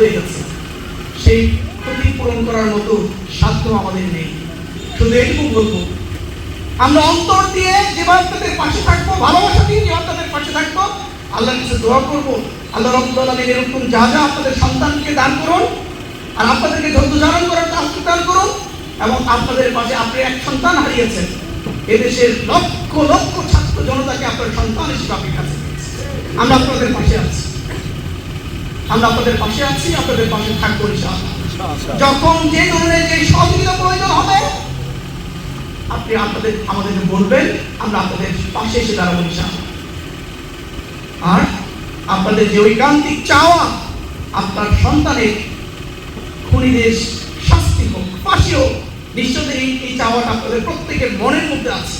হয়ে গেছে সেই ক্ষতি পূরণ করার মতো সাধ্য আমাদের নেই। শুধু এটুকু বলব, আমরা অন্তর দিয়ে যেভাবে পাশে থাকব, ভালোবাসা দিয়ে যেভাবে পাশে থাকব আল্লাহ কিছু দোয়া করব। আল্লাহ রব্বুল আলমীর এরকম যা যা আপনাদের সন্তানকে দান করুন আর আপনাদেরকে ধৈর্য ধারণ করার তাস্তি দান করুন এবং আপনাদের পাশে আপনি এক সন্তান হারিয়েছেন। এদেশের লক্ষ লক্ষ ছাত্র জনতাকে আপনার সন্তান হিসেবে আপনি কাছে আমরা আপনাদের পাশে আছি। আমরা আপনাদের পাশে আছি, আপনাদের পাশে থাকব যখন যে ধরনের যে সহযোগিতা প্রয়োজন হবে, আপনি আপনাদের আমাদেরকে বলবেন, আমরা আপনাদের পাশে এসে দাঁড়াবো আর আপনাদের যে ঐকান্তিক চাওয়া, আপনার সন্তানের খুনিদের শাস্তি হোক, ফাঁসি হোক, নিশ্চয়ই এই এই চাওয়াটা আপনাদের প্রত্যেকের মনের মধ্যে আছে।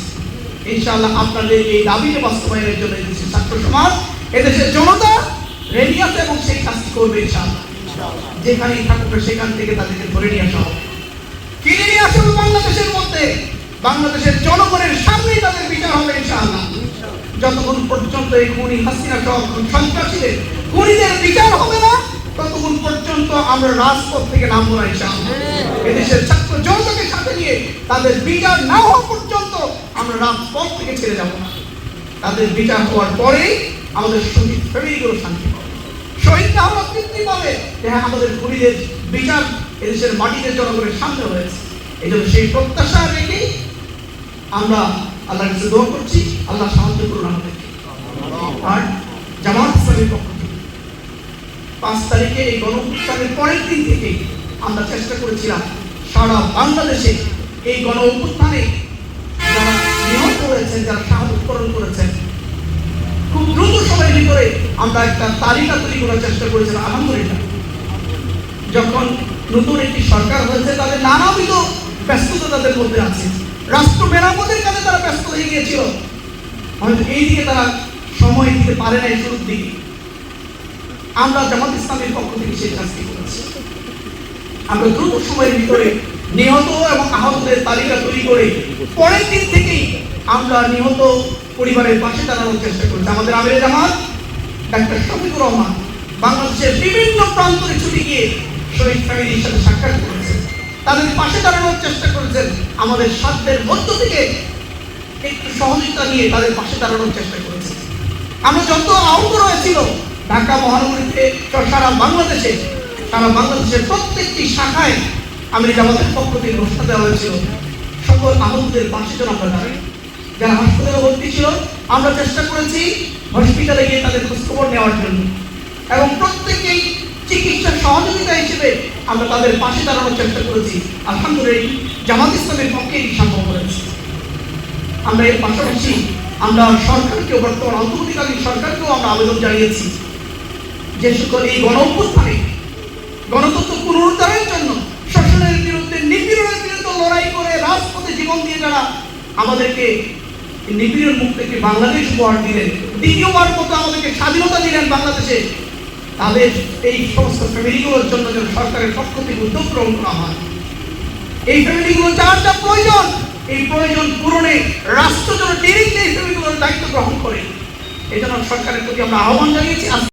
ইনশাআল্লাহ আপনাদের এই দাবিকে বাস্তবায়নের জন্য এদেশের ছাত্র সমাজ, এদেশের জনতা রেডি এবং সেই শাস্তি করবে যেখানেই থাকুক সেখান থেকে তাদেরকে ধরে নিয়ে আসা হবে কিনে নিয়ে আসা বাংলাদেশের মধ্যে। বাংলাদেশের জনগণের সামনেই তাদের বিচার হবে ইনশাআল্লাহ। যতক্ষণ পর্যন্ত এই খুনি হাসিনা সহ সন্ত্রাসীদের খুনিদের বিচার হবে না, ততক্ষণ পর্যন্ত আমরা রাজপথ থেকে নামবো না ইনশাআল্লাহ। এদেশের ছাত্র জনতাকে সাথে নিয়ে তাদের বিচার না হওয়া পর্যন্ত আমরা রাজপথ থেকে ছেড়ে যাব না। তাদের বিচার হওয়ার পরেই আমাদের শহীদ ফ্যামিলিগুলো শান্তি পাবে শহীদ না হওয়া তৃপ্তি হ্যাঁ আমাদের খুনিদের বিচার এদেশের মাটিতে জনগণের সামনে হয়েছে এই জন্য সেই প্রত্যাশা রেখেই আমরা আল্লাহর কাছে দোয়া করছি। আল্লাহ সাহায্য করুন আমাদেরকে। আর জামাত ইসলামের পক্ষ থেকে পাঁচ তারিখে এই গণঅভ্যুত্থানের পরের দিন থেকেই আমরা চেষ্টা করেছিলাম সারা বাংলাদেশে এই গণ অভ্যুত্থানে যারা নিহত হয়েছেন, যারা শাহাদুৎকরণ করেছেন খুব দ্রুত সময়ের ভিতরে আমরা একটা তালিকা তৈরি করার চেষ্টা করেছিলাম আলহামদুলিল্লাহ। যখন নতুন একটি সরকার হয়েছে, তাদের নানাবিধ ব্যস্ততা তাদের মধ্যে আছে। রাষ্ট্র মেরামতের কাজে তারা ব্যস্ত হয়ে গিয়েছিল। হয়তো এই দিকে তারা সময় দিতে পারে নাই শুরুর দিকে। আমরা জামাত ইসলামের পক্ষ থেকে সেই কাজটি করেছি। আমরা দ্রুত সময়ের ভিতরে নিহত এবং আহতদের তালিকা তৈরি করে পরের দিন থেকেই আমরা নিহত পরিবারের পাশে দাঁড়ানোর চেষ্টা করেছি। আমাদের আমির জামাত ডাক্তার শফিকুর রহমান বাংলাদেশের বিভিন্ন প্রান্তরে ছুটে গিয়ে শহীদ ফ্যামিলির সাথে সাক্ষাৎ করেছেন। তাদের পাশে দাঁড়ানোর চেষ্টা করেছেন আমাদের সাধ্যের মধ্য থেকে একটু সহযোগিতা নিয়ে তাদের পাশে দাঁড়ানোর চেষ্টা করেছেন। আমরা যত আহত রয়েছিল ঢাকা মহানগরীতে সারা বাংলাদেশে, সারা বাংলাদেশের প্রত্যেকটি শাখায় আমি আমাদের পক্ষ থেকে ঘোষণা দেওয়া হয়েছিল। সকল আহতদের পাশে যেন আমরা দাঁড়াই। যারা হাসপাতালে ভর্তি ছিল, আমরা চেষ্টা করেছি হসপিটালে গিয়ে তাদের খোঁজখবর নেওয়ার জন্য। এবং প্রত্যেকেই চিকিৎসা সহযোগিতা হিসেবে আমরা তাদের পাশে দাঁড়ানোর চেষ্টা করেছি। আলহামদুলিল্লাহ, জামাত ইসলামের পক্ষে এটি সম্ভব হয়েছে আমরা এর পাশাপাশি আমরা সরকারকেও, বর্তমান অন্তর্বর্তীকালীন সরকারকেও আমরা আবেদন জানিয়েছি যে সকল এই গণ অভ্যুত্থানে, গণতন্ত্র পুনরুদ্ধারের জন্য শোষণের বিরুদ্ধে নিপীড়নের বিরুদ্ধে লড়াই করে রাজপথে জীবন দিয়ে যারা আমাদেরকে নিপীড়ন মুখ থেকে বাংলাদেশ উপহার দিলেন? দ্বিতীয়বার মতো আমাদেরকে স্বাধীনতা দিলেন বাংলাদেশে। তাদের এই সমস্ত ফ্যামিলিগুলোর জন্য যেন সরকারের পক্ষ থেকে উদ্যোগ গ্রহণ করা হয়। এই ফ্যামিলিগুলো যার যা প্রয়োজন, এই প্রয়োজন পূরণে রাষ্ট্র যেন ডিরেক্টলি এই ফ্যামিলিগুলোর দায়িত্ব গ্রহণ করে। এই জন্য সরকারের প্রতি আমরা আহ্বান জানিয়েছি।